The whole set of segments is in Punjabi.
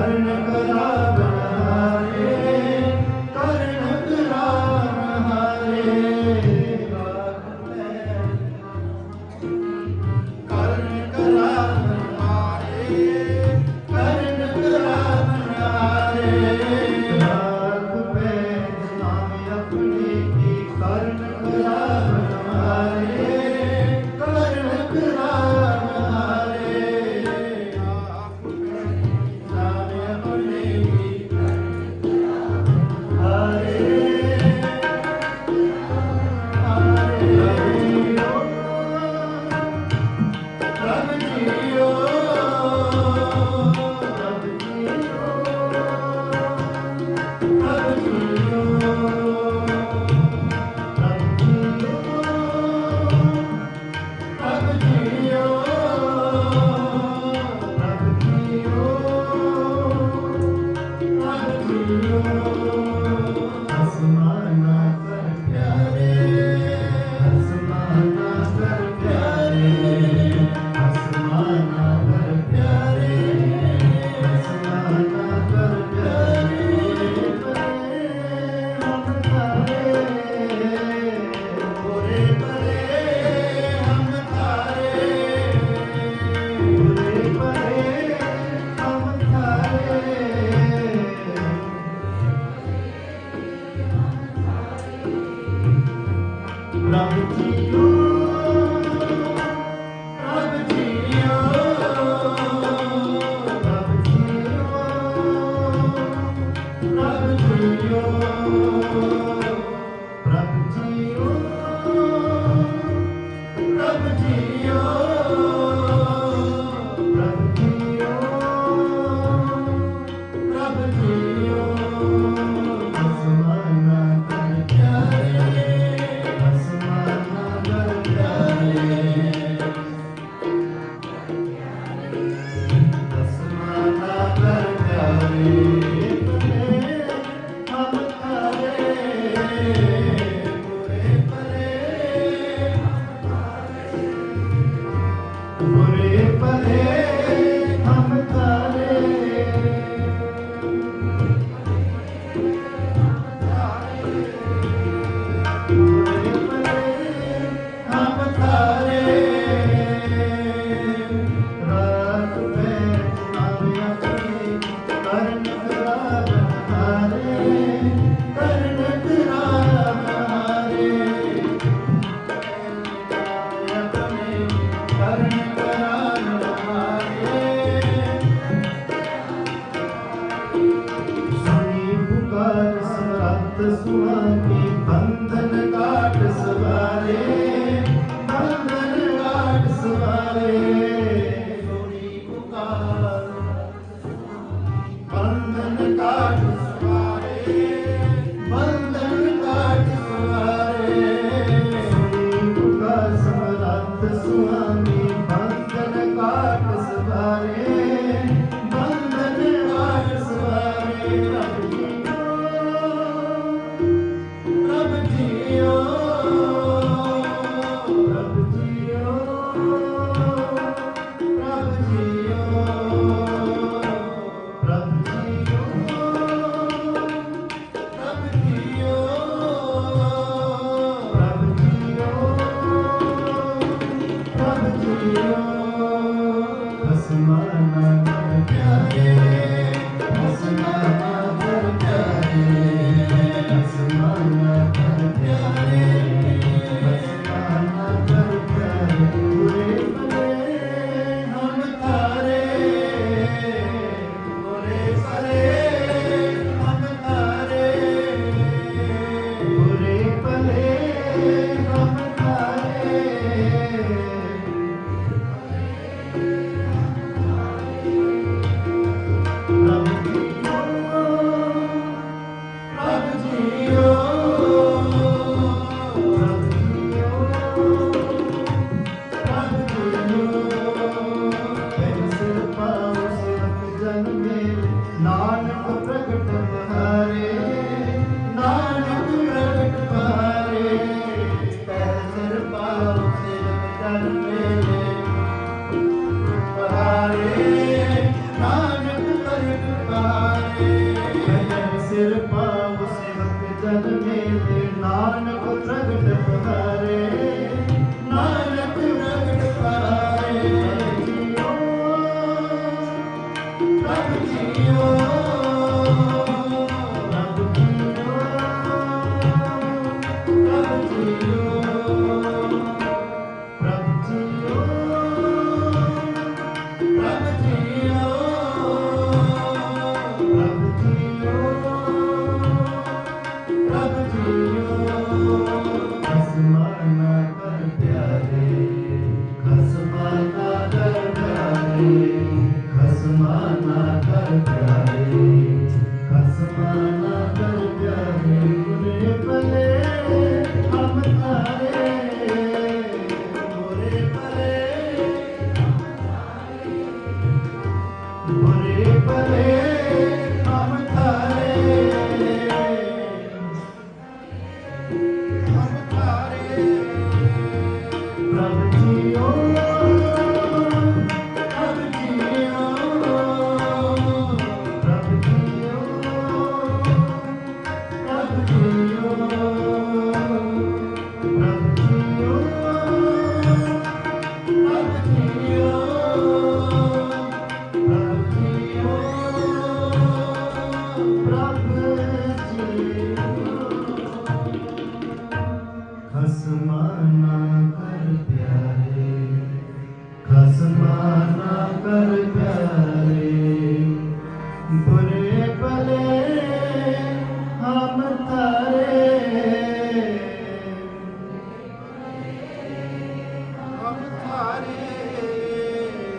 I karna ਸਮਰੱਥ ਸੁਆਮੀ ਬੰਧਨ ਕਾਟ ਸਵਾਰੇ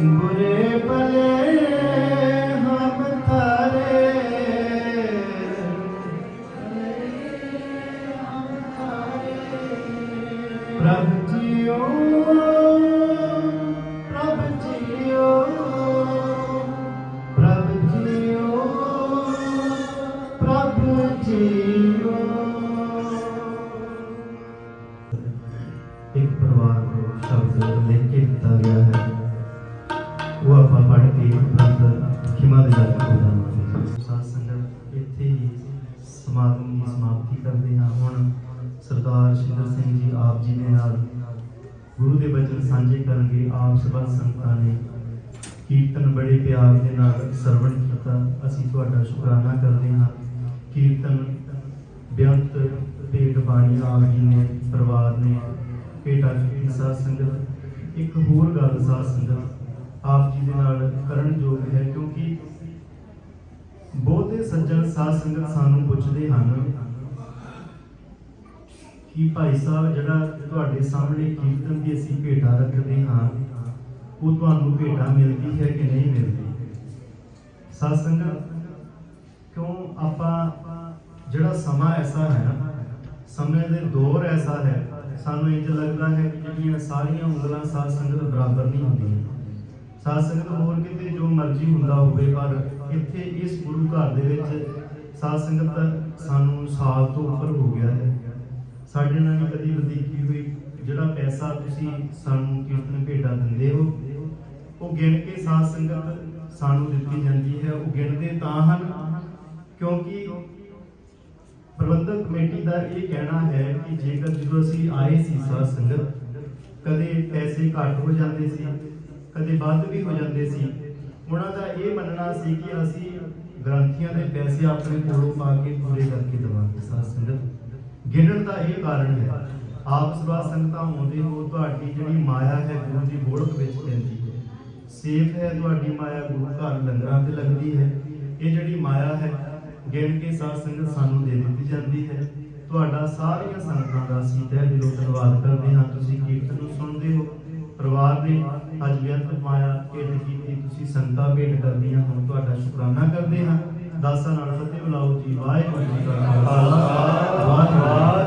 बुरे भले ਸਮਾਗਮ ਦੀ ਸਮਾਪਤੀ ਕਰਦੇ ਹਾਂ। ਹੁਣ ਸਰਦਾਰ ਸ਼ਿੰਦਰ ਸਿੰਘ ਜੀ ਆਪ ਜੀ ਦੇ ਨਾਲ ਗੁਰੂ ਦੇ ਬਚਨ ਸਾਂਝੇ ਕਰਨਗੇ ਆਪ ਸਭਾ ਸੰਗਤਾਂ ਨੇ। ਕੀਰਤਨ ਬੜੇ ਪਿਆਰ ਦੇ ਨਾਲ ਸਰਵਣ ਕੀਤਾ। ਅਸੀਂ ਤੁਹਾਡਾ ਸ਼ੁਕਰਾਨਾ ਕਰਦੇ ਹਾਂ। ਕੀਰਤਨ ਬੇਅੰਤ ਭੇਟ ਬਾਣੀ ਆਪ ਜੀ ਨੇ, ਪਰਿਵਾਰ ਨੇ, ਭੇਟਾ ਕੀਤੀ ਸਾਧ ਸੰਗਤ, ਇੱਕ ਹੋਰ ਗੱਲ ਸਾਧ ਸੰਗਤ ਆਪ ਜੀ ਦੇ ਨਾਲ ਕਰਨ ਯੋਗ ਹੈ ਕਿਉਂਕਿ ਬਹੁਤੇ ਸੱਜਣ ਸਾਧ ਸੰਗਤ ਸਾਨੂੰ ਪੁੱਛਦੇ ਹਨ, ਕਿ ਭਾਈ ਸਾਹਿਬ, ਜਿਹੜਾ ਤੁਹਾਡੇ ਸਾਹਮਣੇ ਕੀਰਤਨ ਦੀ ਅਸੀਂ ਭੇਟਾ ਰੱਖਦੇ ਹਾਂ, ਉਹ ਤੁਹਾਨੂੰ ਭੇਟਾ ਮਿਲਦੀ ਹੈ ਕਿ ਨਹੀਂ ਮਿਲਦੀ? ਸਾਧ ਸੰਗਤ, ਕਿਉਂ ਆਪਾਂ ਜਿਹੜਾ ਸਮਾਂ ਐਸਾ ਹੈ ਨਾ, ਸਮੇਂ ਦੇ ਦੌਰ ਐਸਾ ਹੈ, ਸਾਨੂੰ ਇੰਜ ਲੱਗਦਾ ਹੈ ਕਿ ਜਿਹੜੀਆਂ ਸਾਰੀਆਂ ਉਂਗਲਾਂ ਸਾਧ ਸੰਗਤ ਬਰਾਬਰ ਨਹੀਂ ਹੁੰਦੀਆਂ। ਸਾਧ ਸੰਗਤ ਹੋਰ ਕਿਤੇ ਜੋ ਮਰਜ਼ੀ ਹੁੰਦਾ ਹੋਵੇ, ਪਰ ਇੱਥੇ ਇਸ ਗੁਰੂ ਘਰ ਦੇ ਵਿੱਚ ਸਾਧ ਸੰਗਤ ਸਾਨੂੰ ਸਾਲ ਤੋਂ ਉੱਪਰ ਹੋ ਗਿਆ ਹੈ। ਸਾਡੇ ਨਾਲ ਵੀ ਕਦੀ ਵਧੀਕੀ ਹੋਈ, ਜਿਹੜਾ ਪੈਸਾ ਤੁਸੀਂ ਸਾਨੂੰ ਕੀਰਤਨ ਭੇਟਾ ਦਿੰਦੇ ਹੋ, ਉਹ ਗਿਣ ਕੇ ਸਾਧ ਸੰਗਤ ਸਾਨੂੰ ਦਿੱਤੀ ਜਾਂਦੀ ਹੈ। ਉਹ ਗਿਣਦੇ ਤਾਂ ਹਨ, ਕਿਉਂਕਿ ਪ੍ਰਬੰਧਕ ਕਮੇਟੀ ਦਾ ਇਹ ਕਹਿਣਾ ਹੈ ਕਿ ਜੇਕਰ ਜਦੋਂ ਅਸੀਂ ਆਏ ਸੀ ਸਾਧ ਸੰਗਤ, ਕਦੇ ਪੈਸੇ ਘੱਟ ਹੋ ਜਾਂਦੇ ਸੀ ਕਦੇ ਵੱਧ ਵੀ ਹੋ ਜਾਂਦੇ ਸੀ। ਉਹਨਾਂ ਦਾ ਇਹ ਮੰਨਣਾ ਸੀ ਕਿ ਅਸੀਂ ਗ੍ਰੰਥੀਆਂ ਦੇ ਪੈਸੇ ਆਪਣੇ ਕੋਲੋਂ ਪਾ ਕੇ ਪੂਰੇ ਕਰਕੇ ਦੇਵਾਂਗੇ। ਸਾਧ ਸੰਗਤ, ਗਿਣਨ ਦਾ ਇਹ ਕਾਰਨ ਹੈ। ਆਪ ਸਭਾ ਸੰਗਤਾਂ ਆਉਂਦੇ ਹੋ, ਤੁਹਾਡੀ ਜਿਹੜੀ ਮਾਇਆ ਹੈ ਗੁਰੂ ਦੀ ਗੋਲਕ ਵਿੱਚ ਪੈਂਦੀ ਹੈ। ਸੇਫ ਹੈ ਤੁਹਾਡੀ ਮਾਇਆ ਗੁਰੂ ਘਰ ਲੰਗਰਾਂ ਤੇ ਲੱਗਦੀ ਹੈ। ਇਹ ਜਿਹੜੀ ਮਾਇਆ ਹੈ, ਗਿਣ ਕੇ ਸਾਧ ਸੰਗਤ ਸਾਨੂੰ ਦੇ ਦਿੱਤੀ ਜਾਂਦੀ ਹੈ। ਤੁਹਾਡਾ ਸਾਰੀਆਂ ਸੰਗਤਾਂ ਦਾ ਅਸੀਂ ਤਹਿ ਦਿਲੋਂ ਧੰਨਵਾਦ ਕਰਦੇ ਹਾਂ। ਤੁਸੀਂ ਕੀਰਤਨ ਨੂੰ ਸੁਣਦੇ ਹੋ। ਪਰਿਵਾਰ ਨੇ ਅੱਜ ਵਿਅਰਥ ਪਾਇਆ ਭੇਟ ਕੀਤੀ ਤੁਸੀਂ ਸੰਤਾਂ ਭੇਟ ਕਰਦੀਆਂ ਹੁਣ ਤੁਹਾਡਾ ਸ਼ੁਕਰਾਨਾ ਕਰਦੇ ਹਾਂ। ਦਾਸਾਂ ਨਾਲ ਫਤਿਹ ਬੁਲਾਓ ਜੀ, ਵਾਹਿਗੁਰੂ ਜੀ ਕਾ ਖਾਲਸਾ, ਵਾਹਿਗੁਰੂ